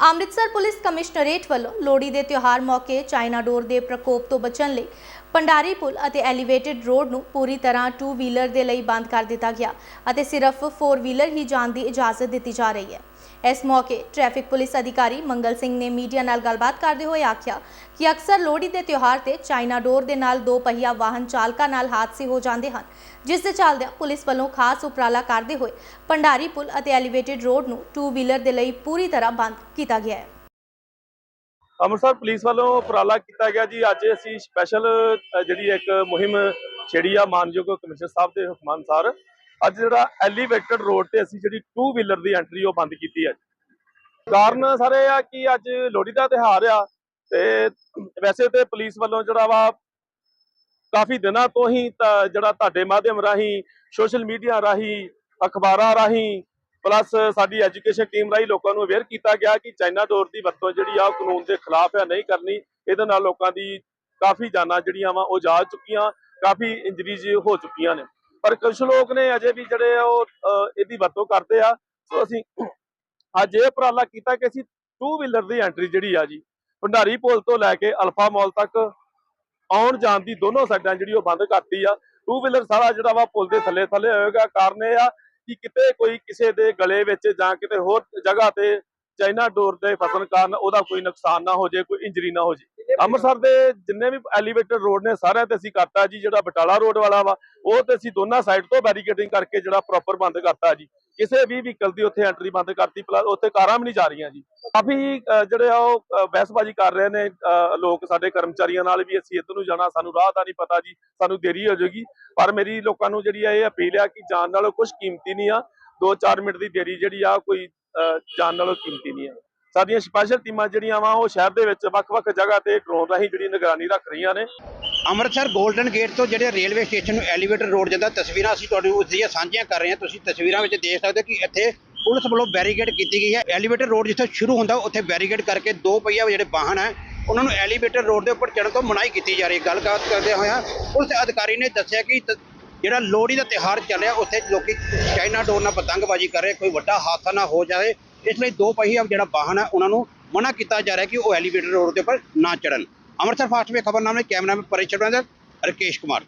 Amritsar police commissionerate ਵੱਲੋਂ ਲੋਹੜੀ ਦੇ ਤਿਉਹਾਰ ਮੌਕੇ ਚਾਈਨਾ ਡੋਰ ਦੇ ਪ੍ਰਕੋਪ ਤੋਂ ਬਚਣ ਲਈ ਪੰਡਾਰੀ ਪੁਲ ਅਤੇ ਐਲੀਵੇਟਿਡ ਰੋਡ ਨੂੰ ਪੂਰੀ ਤਰ੍ਹਾਂ ਟੂ ਵੀਲਰ ਦੇ ਲਈ ਬੰਦ ਕਰ ਦਿੱਤਾ ਗਿਆ ਅਤੇ ਸਿਰਫ 4 ਵੀਲਰ ਹੀ ਜਾਣ ਦੀ ਇਜਾਜ਼ਤ ਦਿੱਤੀ ਜਾ ਰਹੀ ਹੈ। ਇਸ ਮੌਕੇ ਟ੍ਰੈਫਿਕ ਪੁਲਿਸ ਅਧਿਕਾਰੀ ਮੰਗਲ ਸਿੰਘ ਨੇ ਮੀਡੀਆ ਨਾਲ ਗੱਲਬਾਤ ਕਰਦੇ ਹੋਏ ਆਖਿਆ ਕਿ ਅਕਸਰ ਲੋਹੜੀ ਦੇ ਤਿਉਹਾਰ ਤੇ ਚਾਈਨਾ ਡੋਰ ਦੇ ਨਾਲ ਦੋ ਪਹੀਆ ਵਾਹਨ ਚਾਲਕਾਂ ਨਾਲ ਹਾਦਸੇ ਹੋ ਜਾਂਦੇ ਹਨ, ਜਿਸ ਦੇ ਚੱਲਦਿਆਂ ਪੁਲਿਸ ਵੱਲੋਂ ਖਾਸ ਉਪਰਾਲਾ ਕਰਦੇ ਹੋਏ ਪੰਡਾਰੀ ਪੁਲ ਅਤੇ ਐਲੀਵੇਟਡ ਰੋਡ ਨੂੰ 2 ਵੀਲਰ ਦੇ ਲਈ ਪੂਰੀ ਤਰ੍ਹਾਂ ਬੰਦ ਕੀਤਾ ਗਿਆ ਹੈ। ਅੰਮ੍ਰਿਤਸਰ ਪੁਲਿਸ ਵੱਲੋਂ ਉਪਰਾਲਾ ਕੀਤਾ ਗਿਆ ਜੀ। ਅੱਜ ਅਸੀਂ ਸਪੈਸ਼ਲ ਜਿਹੜੀ ਇੱਕ ਮੁਹਿੰਮ ਛੇੜੀ ਆ, ਮਾਨਯੋਗ ਕਮਿਸ਼ਨਰ ਸਾਹਿਬ ਦੇ ਹੁਕਮਾਂ ਅਨੁਸਾਰ ਅੱਜ ਜਿਹੜਾ ਐਲੀਵੇਟਡ ਰੋਡ ਤੇ ਅਸੀਂ ਜਿਹੜੀ ਟੂ ਵੀਲਰ ਦੀ ਐਂਟਰੀ ਉਹ ਬੰਦ ਕੀਤੀ ਹੈ ਕਾਰਨ ਸਾਰੇ ਆ ਕਿ ਅੱਜ ਲੋਹੜੀ ਦਾ ਤਿਉਹਾਰ ਆ ਤੇ ਵੈਸੇ ਤੇ ਪੁਲਿਸ ਵੱਲੋਂ ਜਿਹੜਾ ਵਾ ਕਾਫੀ ਦਿਨਾਂ ਤੋਂ ਹੀ ਜਿਹੜਾ ਤੁਹਾਡੇ ਮਾਧਿਅਮ ਰਾਹੀਂ ਸੋਸ਼ਲ ਮੀਡੀਆ ਰਾਹੀਂ, ਅਖਬਾਰਾਂ ਰਾਹੀਂ ਪਲੱਸ ਸਾਡੀ ਐਜੂਕੇਸ਼ਨ ਟੀਮ ਰਾਹੀਂ ਲੋਕਾਂ ਨੂੰ ਅਵੇਅਰ ਕੀਤਾ ਗਿਆ ਕਿ ਚਾਈਨਾ ਡੋਰ ਦੀ ਵਰਤੋਂ ਜਿਹੜੀ ਆ ਉਹ ਕਾਨੂੰਨ ਦੇ ਖਿਲਾਫ ਆ, ਨਹੀਂ ਕਰਨੀ। ਇਹਦੇ ਨਾਲ ਲੋਕਾਂ ਦੀ ਕਾਫੀ ਜਾਨਾਂ ਜਿਹੜੀਆਂ ਵਾ ਉਹ ਜਾ ਚੁੱਕੀਆਂ, ਕਾਫੀ ਇੰਜਰੀਜ਼ ਹੋ ਚੁੱਕੀਆਂ ਨੇ। ਪਰ ਕੁਝ ਲੋਕ ਨੇ ਅਜੇ ਵੀ ਜਿਹੜੇ ਆ ਉਹ ਇਹਦੀ ਵਰਤੋਂ ਕਰਦੇ ਆ। ਸੋ ਅਸੀਂ ਅੱਜ ਇਹ ਉਪਰਾਲਾ ਕੀਤਾ ਕਿ ਅਸੀਂ 2 ਵੀਲਰ ਦੀ ਐਂਟਰੀ ਜਿਹੜੀ ਆ ਜੀ, ਭੰਡਾਰੀ ਪੁਲ ਤੋਂ ਲੈ ਕੇ ਅਲਫਾ ਮਾਲ ਤੱਕ ਆਉਣ ਜਾਣ ਦੀ ਦੋਨੋਂ ਸਾਈਡਾਂ ਜਿਹੜੀ ਉਹ ਬੰਦ ਕਰਤੀ ਆ। ਟੂ ਵੀਲਰ ਸਾਰਾ ਜਿਹੜਾ ਵਾ ਪੁਲ ਦੇ ਥੱਲੇ ਥੱਲੇ ਹੋਏਗਾ। ਕਾਰਨ ਇਹ ਆ ਕਿ ਕਿਤੇ ਕੋਈ ਕਿਸੇ ਦੇ ਗਲੇ ਵਿੱਚ ਜਾਂ ਕਿਤੇ ਹੋਰ ਜਗ੍ਹਾ ਤੇ ਚਾਈਨਾ ਡੋਰ ਦੇ ਫਸਣ ਕਾਰਨ ਉਹਦਾ ਕੋਈ ਨੁਕਸਾਨ ਨਾ ਹੋ ਜਾਏ, ਕੋਈ ਇੰਜਰੀ ਨਾ ਹੋ ਜਾਏ। ਅੰਮ੍ਰਿਤਸਰ ਦੇ ਜਿੰਨੇ ਵੀ ਐਲੀਵੇਟਡ ਰੋਡ ਨੇ, ਸਾਰਿਆਂ ਤੇ ਅਸੀਂ ਕਰਤਾ ਜੀ, ਜਿਹੜਾ ਬਟਾਲਾ ਰੋਡ ਵਾਲਾ ਵਾ, ਉਹ ਤੇ ਅਸੀਂ ਦੋਨਾਂ ਸਾਈਡ ਤੋਂ ਬੈਰੀਕੇਡਿੰਗ ਕਰਕੇ ਜਿਹੜਾ ਪ੍ਰੋਪਰ ਬੰਦ ਕਰਤਾ ਜੀ। ਕਿਸੇ ਵੀ ਵਹੀਕਲ ਦੀ ਉੱਥੇ ਐਂਟਰੀ ਬੰਦ ਕਰਤੀ ਪਲੱਸ ਉੱਥੇ ਕਾਰਾਂ ਵੀ ਨਹੀਂ ਜਾ ਰਹੀਆਂ ਜੀ। ਕਾਫੀ ਜਿਹੜੇ ਆ ਉਹ ਬਹਿਸਬਾਜ਼ੀ ਕਰ ਰਹੇ ਨੇ ਲੋਕ ਸਾਡੇ ਕਰਮਚਾਰੀਆਂ ਨਾਲ ਵੀ, ਅਸੀਂ ਇੱਧਰ ਨੂੰ ਜਾਣਾ, ਸਾਨੂੰ ਰਾਹ ਦਾ ਨਹੀਂ ਪਤਾ ਜੀ, ਸਾਨੂੰ ਦੇਰੀ ਹੋ ਜਾਏਗੀ। ਪਰ ਮੇਰੀ ਲੋਕਾਂ ਨੂੰ ਜਿਹੜੀ ਆ ਇਹ ਅਪੀਲ ਆ ਕਿ ਜਾਣ ਨਾਲੋਂ ਕੁਝ ਕੀਮਤੀ ਨਹੀਂ ਆ। 2-4 ਮਿੰਟ ਦੀ ਦੇਰੀ ਜਿਹੜੀ ਆ, ਕੋਈ ਜਾਨ ਨਾਲੋਂ ਕੀਮਤੀ ਨਹੀਂ ਆ ਸਾਡੀਆਂ ਸਪੈਸ਼ਲ ਟੀਮਾਂ ਜਿਹੜੀਆਂ ਵਾ, ਉਹ ਸ਼ਹਿਰ ਦੇ ਵਿੱਚ ਵੱਖ-ਵੱਖ ਜਗ੍ਹਾ ਤੇ ਡਰੋਨ ਰਾਹੀਂ ਜਿਹੜੀ ਨਿਗਰਾਨੀ ਰੱਖ ਰਹੀਆਂ ਨੇ। ਅੰਮ੍ਰਿਤਸਰ 골ਡਨ ਗੇਟ ਤੋਂ ਜਿਹੜੇ ਰੇਲਵੇ ਸਟੇਸ਼ਨ ਨੂੰ ਐਲੀਵੇਟਰ ਰੋਡ ਜਾਂਦਾ, ਤਸਵੀਰਾਂ ਅਸੀਂ ਤੁਹਾਨੂੰ ਉਸ ਦੀਆਂ ਸਾਂਝੀਆਂ ਕਰ ਰਹੇ ਹਾਂ। ਤੁਸੀਂ ਤਸਵੀਰਾਂ ਵਿੱਚ ਦੇਖ ਸਕਦੇ ਹੋ ਕਿ ਇੱਥੇ ਪੁਲਿਸ ਵੱਲੋਂ ਬੈਰੀਕੇਡ ਕੀਤੀ ਗਈ ਹੈ। ਐਲੀਵੇਟਰ ਰੋਡ ਜਿੱਥੇ ਸ਼ੁਰੂ ਹੁੰਦਾ, ਉੱਥੇ ਬੈਰੀਕੇਡ ਕਰਕੇ ਦੋ ਪਹੀਆ ਜਿਹੜੇ ਵਾਹਨ ਹੈ, ਉਹਨਾਂ ਨੂੰ ਐਲੀਵੇਟਰ ਰੋਡ ਦੇ ਉੱਪਰ ਚੜ੍ਹਨ ਤੋਂ ਮਨਾਹੀ ਕੀਤੀ ਜਾ ਰਹੀ ਹੈ। ਗੱਲਬਾਤ ਕਰਦੇ ਹੋਇਆ ਪੁਲਿਸ ਅਧਿਕਾਰੀ ਨੇ ਦੱਸਿਆ ਕਿ ਜਿਹੜਾ ਲੋਹੜੀ ਦਾ ਤਿਉਹਾਰ ਚੱਲਿਆ ਉੱਥੇ ਲੋਕੀ ਚਾਈਨਾ ਡੋਰ ਨਾਲ ਪਤੰਗਬਾਜ਼ੀ ਕਰ ਰਹੇ, ਕੋਈ ਵੱਡਾ ਹਾਦਸਾ ਨਾ ਹੋ ਜਾਵੇ। ਇਸ ਲਈ ਦੋ ਪਹੀਆ ਜਿਹੜਾ ਵਾਹਨ ਹੈ, ਉਹਨਾਂ ਨੂੰ ਮਨਾ ਕੀਤਾ ਜਾ ਰਿਹਾ ਕਿ ਉਹ ਐਲੀਵੇਟਰ ਰੋਡ ਦੇ ਉੱਪਰ ਨਾ ਚੜ੍ਹਨ। ਅੰਮ੍ਰਿਤਸਰ ਫਾਸਟ ਵੇ ਖਬਰਨਾਮੇ ਕੈਮਰਾਮੈਨ ਪਰੇਸ਼ ਚੜ੍ਹਨ ਰਕੇਸ਼ ਕੁਮਾਰ।